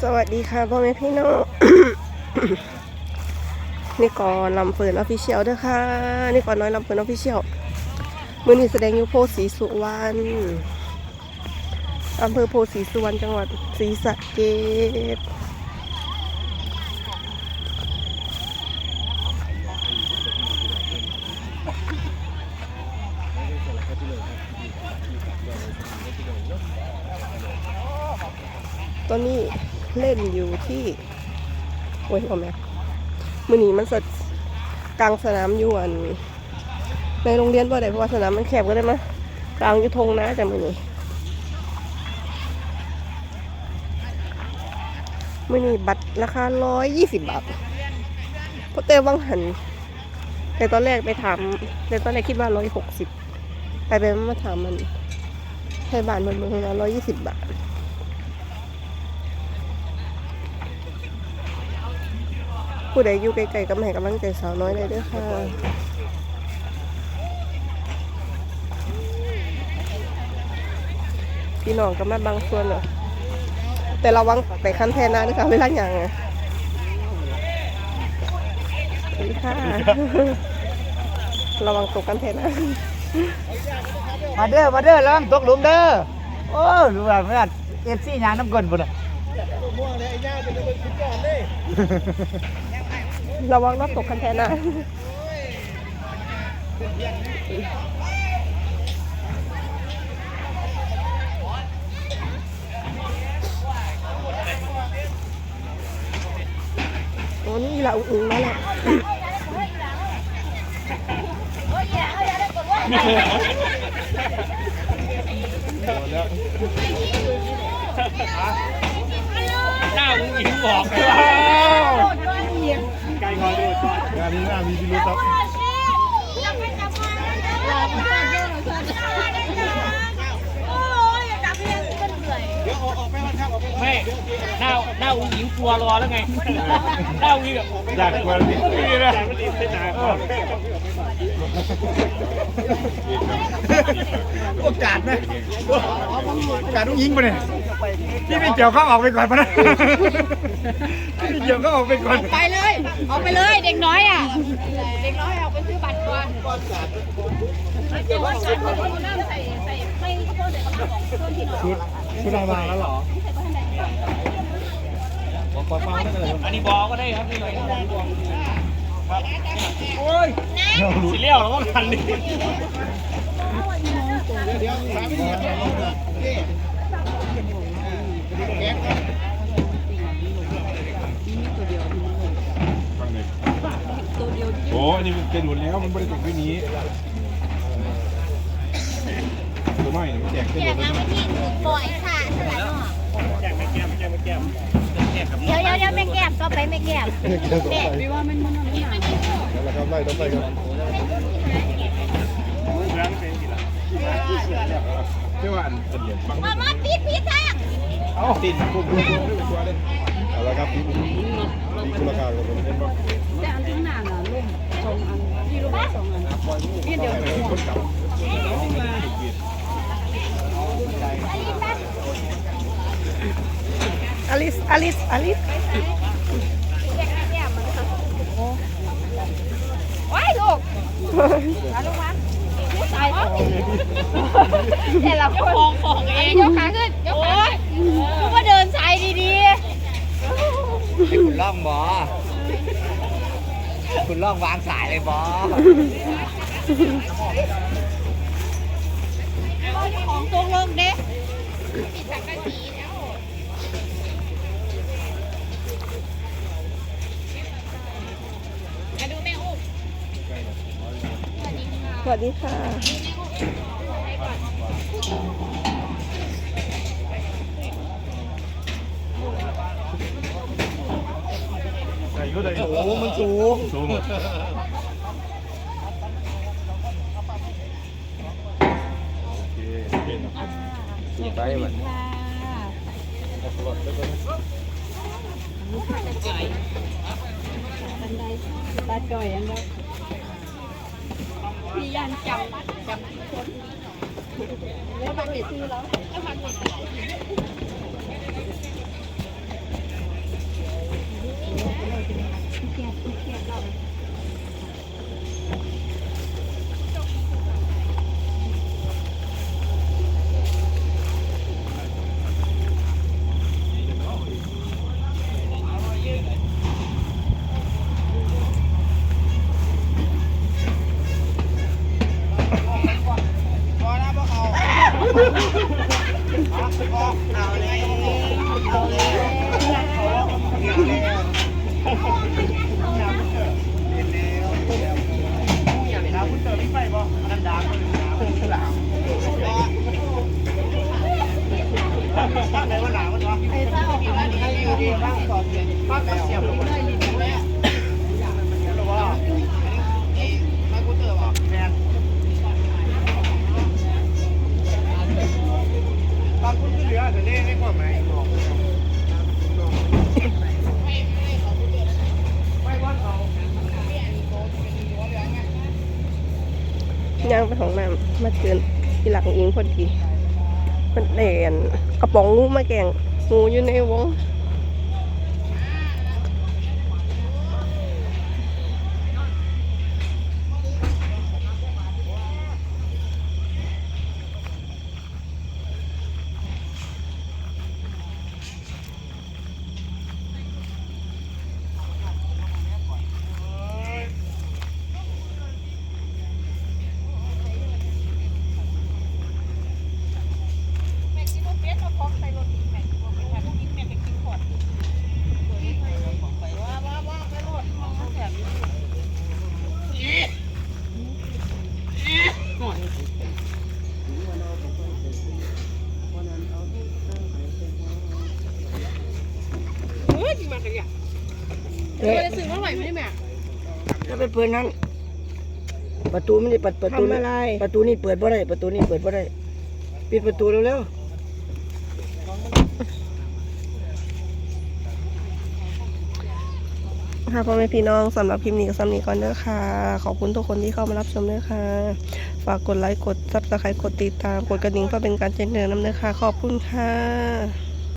สวัสดีค่ะพ่อแม่พี่น้องนี่ก่อนลำเฟิร์นออฟฟิเชียลเด้วยค่ะนี่ก่อนน้อยลำเฟิร์นออฟฟิเชียลมือนี้แสดงอยู่โพธิ์ศรีสุวรรณอำเภอโพธิ์ศรีสุวรรณจังหวัดศรีสะเกษตอนนี้ เล่นอยู่ที่โอ้ยพ่อแม่มือนี้มันสดกลางสนามอยู่อัน ในโรงเรียนบ่ได้เพราะว่าสนามมันแคบก็ได้มะกลางอยู่ทงนะแต่มือนี้มือนี้บัตรราคาร้อยยี่สิบบาทเพราะเต้วังหัน แต่ตอนแรกไปถามแต่ตอนแรกคิดว่าร้อยหกสิบไปไปมาถามมันไทยบาทมันเมืองละร้อยยี่สิบบาท ผู้ใดอยู่ไกลๆก็มาให้กำลังใจสาวน้อยเลยเด้วยค่ะพี่น้องก็มาบางส่วนเนอะแต่ระวังไปคันแทนนะนะคะเวลาอย่างไงดีค่ะ ระวังตกกันแทนนะ มาเด้อ มาเด้อระวังตกหลุมเด้อ โอ้รู้ว่าเมื่อเอฟซียางน้ำก้นบุญอะ ระวังรถตกกันแทนนะโอ้นี่เราอึ้งมาแล้วเจ้าอุ้งอิงบอกแล้วไกลคอยดูจอดงานนี้น่ามีพิรุธครับไม่หน้าหน้าอุ้งอิงกลัวรอแล้วไงหน้าอุ้งอิงแบบอยากกวนพี่นี่นะมันติดเส้นหนาก่อนโอกาสนะโอกาสต้องยิงไปเนี่ยที่ไม่เกี่ยวก็ออกไปก่อนพะนะที่ไม่เกี่ยวก็ออกไปก่อนไปเลยเอาไปเลยเด็กน้อยอะเด็กน้อยเอาไปซื้อบัตรก่อนเดี๋ยวว่าชุดคนน้ำใส่ใส่ไม่ข้าวโพดเดี๋ยวเขาบอกต้นที่หน่อยชุ ดชุดอะไรมาแล้วเหรออันนี้บอกก็ได้ครับนี่หน่อยครับโอ้ยสีเลี้ยวแล้วก็พันดิฟังหนึ่งโอ้อันนี้มันเป็นหมดแล้ว มันไม่ได้ตกที่นี้ตัวน้ อยเนี่ยมันแจกเป็นหมดเลยปล่อยค่ะสลัดหน่อแก้มไม่แก้มไม่แก้มไม่แก้มแก้มกับเดี๋ยวเดี๋ยวเดี๋ยวไม่แก้มก็ไปไม่แก้มเด็กแล้วครับไล่ต้องไปครับเรื่องเป็นกี่ละเชื่อว่าอันอันเดียวฟังมามาปิดปิดทางเอ้าติดปุ๊บปุ๊บปุ๊บไม่เป็นตัวเลยเอาละครับพี่พี่คุณราคากับผมเป็นว่าอลิสอ ลิส อลิสว้ายลูกมาลูกมาใส่แต่เราก็มองของเองยกขาขึ้นยกขาคุณก็เดินสายดีคุณล่องบอคุณล่องวางสายเลยบอๆของตรงลงเด้ สวัสดีค่ะ ใส่ก็ได้โอ้มันสูงสูงโอเคเป็นครับสูงไปมันตาจ่อยอันนี้ พี่ยันจำจำที่คนแล้วมันไดซื้อแล้วแล้วมันไปซื้อ เอาเลยเอาเลย ย่างไปของน้ำมาเกินที่หลังอิงพอดีมันเด่นกระป๋องงูมาแกงงูอยู่ในวง แม่กินรถเบสเอาของใส่รถแม่แม่กินแม่ก็กินขอดว่าว่าว่าไปรถมองแสบอยู่ จะไปเปิดนั้น ประตูไม่ได้เปิดประตูทำอะไร ประตูนี่เปิดบ่ได้ประตูนี่เปิดบ่ได้ปิดประตูเร็วค่ะพ่อแม่พี่น้องสำหรับคลิปนี้ก็สำนีก่อนเด้อค่ะ ขอบคุณทุกคนที่เข้ามารับชมด้วยค่ะ ฝากกดไลค์กดซับสไครต์กดติดตามกดกระดิ่งเพื่อเป็นการแจ้งเตือนน้ำเด้อค่ะ ขอบคุณค่ะ